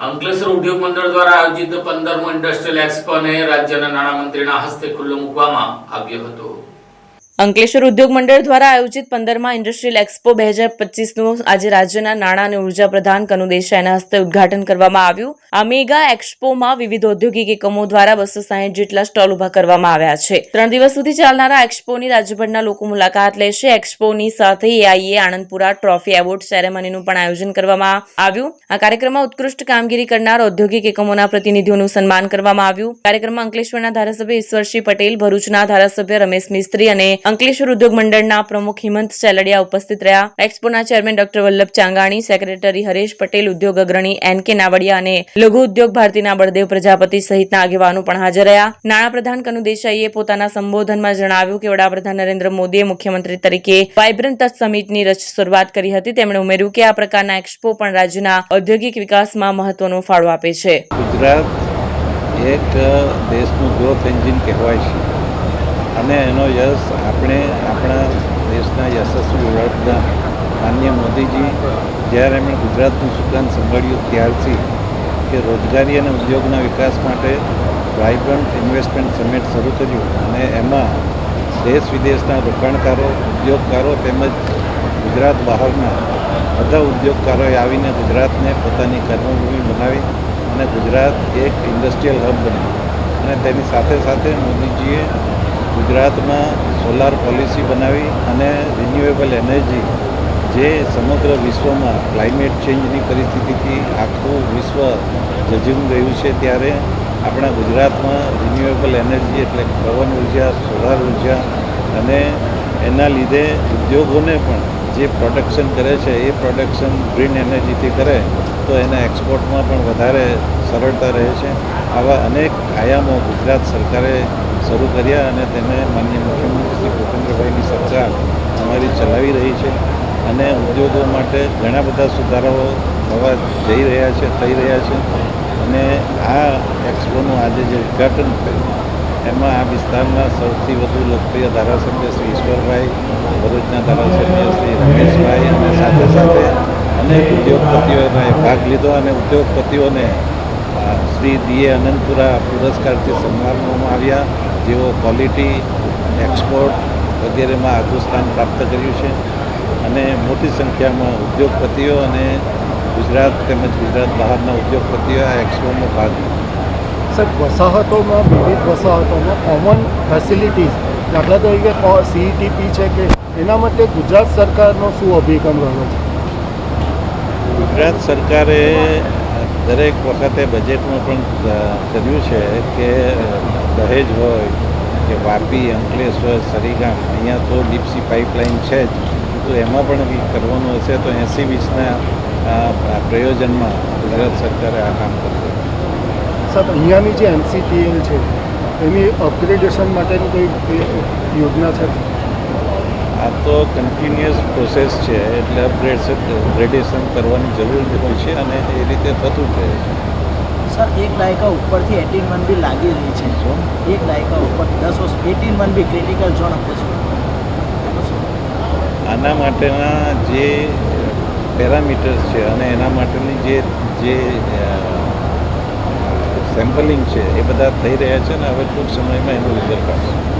અંકલેશ્વર ઉદ્યોગ મંડળ દ્વારા આયોજિત પંદરમો ઇન્ડસ્ટ્રીયલ એક્સપોને રાજ્યના નાણામંત્રીના હસ્તે ખુલ્લો મૂકવામાં આવ્યો હતો. અંકલેશ્વર ઉદ્યોગ મંડળ દ્વારા આયોજિત પંદરમાં ઇન્ડસ્ટ્રીયલ એક્સપો બે હજાર પચીસનું આજે રાજ્યના નાણાં અને ઊર્જા પ્રધાન કનુ દેસાઈના હસ્તે ઉદ્ઘાટન કરવામાં આવ્યું. આ મેગા એક્સપોમાં વિવિધ ઔદ્યોગિક એકમો દ્વારા બસો સાહીઠ જેટલા સ્ટોલ ઊભા કરવામાં આવ્યા છે. ત્રણ દિવસ સુધી ચાલનારા એક્સપોની રાજ્યભરના લોકો મુલાકાત લેશે. એક્સપોની સાથે એઆઈએ આનંદપુરા ટ્રોફી એવોર્ડ સેરેમનીનું પણ આયોજન કરવામાં આવ્યું. આ કાર્યક્રમમાં ઉત્કૃષ્ટ કામગીરી કરનાર ઔદ્યોગિક એકમોના પ્રતિનિધિઓનું સન્માન કરવામાં આવ્યું. કાર્યક્રમમાં અંકલેશ્વરના ધારાસભ્ય ઈશ્વરસિંહ પટેલ, ભરૂચના ધારાસભ્ય રમેશ મિસ્ત્રી અને અંકલેશ્વર ઉદ્યોગ મંડળના પ્રમુખ હિમંત સેલડિયા ઉપસ્થિત રહ્યા. એક્સપોના chairman doctor Vallabh Changani, secretary Haresh Patel, ઉદ્યોગ અગ્રણી એન કે નાવડિયા અને લઘુ ઉદ્યોગ ભારતીના બળદેવ પ્રજાપતિ સહિતના આગેવાનો પણ હાજર રહ્યા. નાણાપ્રધાન કનુ દેસાઈએ પોતાના સંબોધનમાં જણાવ્યું કે વડાપ્રધાન નરેન્દ્ર મોદીએ મુખ્યમંત્રી તરીકે વાયબ્રન્ટ સમિટની શરૂઆત કરી હતી. તેમણે ઉમેર્યું કે આ પ્રકારના એક્સપો પણ રાજ્યના ઔદ્યોગિક વિકાસમાં મહત્વનો ફાળો આપે છે. ગુજરાત એક દેશનું ગ્રોથ એન્જિન કહેવાય છે. અને એનો યશ આપણે આપણા દેશના યશસ્વી વડાપ્રધાન માન્ય મોદીજી, જ્યારે એમણે ગુજરાતનું સુકાન સંભાળ્યું ત્યારથી કે રોજગારી અને ઉદ્યોગના વિકાસ માટે વાઇબ્રન્ટ ઇન્વેસ્ટમેન્ટ સમિટ શરૂ કર્યું અને એમાં દેશ વિદેશના રોકાણકારો, ઉદ્યોગકારો તેમજ ગુજરાત બહારના બધા ઉદ્યોગકારોએ આવીને ગુજરાતને પોતાની કર્મભૂમિ બનાવી અને ગુજરાત એક ઇન્ડસ્ટ્રીયલ હબ બન્યું. અને તેની સાથે સાથે મોદીજીએ ગુજરાતમાં સોલાર પોલિસી બનાવી અને રિન્યુએબલ એનર્જી જે સમગ્ર વિશ્વમાં ક્લાઇમેટ ચેન્જની પરિસ્થિતિથી આખું વિશ્વ જજુમ ગયું છે ત્યારે આપણા ગુજરાતમાં રિન્યુએબલ એનર્જી એટલે પવન ઊર્જા સોલાર ઊર્જા અને એના લીધે ઉદ્યોગોને પણ જે પ્રોડક્શન કરે છે, એ પ્રોડક્શન ગ્રીન એનર્જીથી કરે, તો એના એક્સપોર્ટમાં પણ વધારે સરળતા રહે છે. આવા અનેક આયામો ગુજરાત સરકારે શરૂ કર્યા અને તેને માન્ય મુખ્યમંત્રી શ્રી ભૂપેન્દ્રભાઈની સરકાર અમારી ચલાવી રહી છે અને ઉદ્યોગો માટે ઘણા બધા સુધારાઓ થવા જઈ રહ્યા છે, થઈ રહ્યા છે. અને આ એક્સપોનું આજે જે ઉદ્ઘાટન થયું, એમાં આ વિસ્તારના સૌથી વધુ લોકપ્રિય ધારાસભ્ય શ્રી ઈશ્વરભાઈ, ભરૂચના ધારાસભ્ય શ્રી રમેશભાઈ અને સાથે સાથે અનેક ઉદ્યોગપતિઓએ ભાગ લીધો અને ઉદ્યોગપતિઓને શ્રી દીએ અનંતપુરા પુરસ્કારથી સન્માનવામાં આવ્યા. જેઓ ક્વોલિટી એક્સપોર્ટ વગેરેમાં આગવું સ્થાન પ્રાપ્ત કર્યું છે અને મોટી સંખ્યામાં ઉદ્યોગપતિઓ અને ગુજરાત તેમજ ગુજરાત બહારના ઉદ્યોગપતિઓ આ એક્સપોમાં ભાગ લીધો સાહેબ વસાહતોમાં વિવિધ વસાહતોમાં કોમન ફેસિલિટીઝ દાખલા તરીકે સીઈટીપી છે કે એના માટે ગુજરાત સરકારનો શું અભિગમ રહ્યો છે? ગુજરાત સરકારે દરેક વખતે બજેટમાં પણ કર્યું છે કે દહેજ હોય કે વાપી, અંકલેશ્વર, સરીગામ, અહીંયા તો ડીપસી પાઇપલાઇન છે જ. તો એમાં પણ કરવાનું હશે તો એસી વીસના પ્રયોજનમાં ભારત સરકારે આ કામ કર્યું સાહેબ, અહીંયાની જે એનસીટીએલ છે, એની અપગ્રેડેશન માટેની કોઈ યોજના છે? આ તો કન્ટિન્યુઅસ પ્રોસેસ છે એટલે અપગ્રેડ ગ્રેડેશન કરવાની જરૂર હોય છે અને એ રીતે થતું રહે છે. સર એક દાયકા ઉપરથી એટીન વન બી લાગી રહી છે શું? એક દાયકા ઉપર દસ વર્ષ eighteen one B critical zone આના માટેના જે પેરામીટર્સ છે અને એના માટેની જે જે સેમ્પલિંગ છે એ બધા થઈ રહ્યા છે ને હવે ટૂંક સમયમાં એનું રિઝલ્ટ આવશે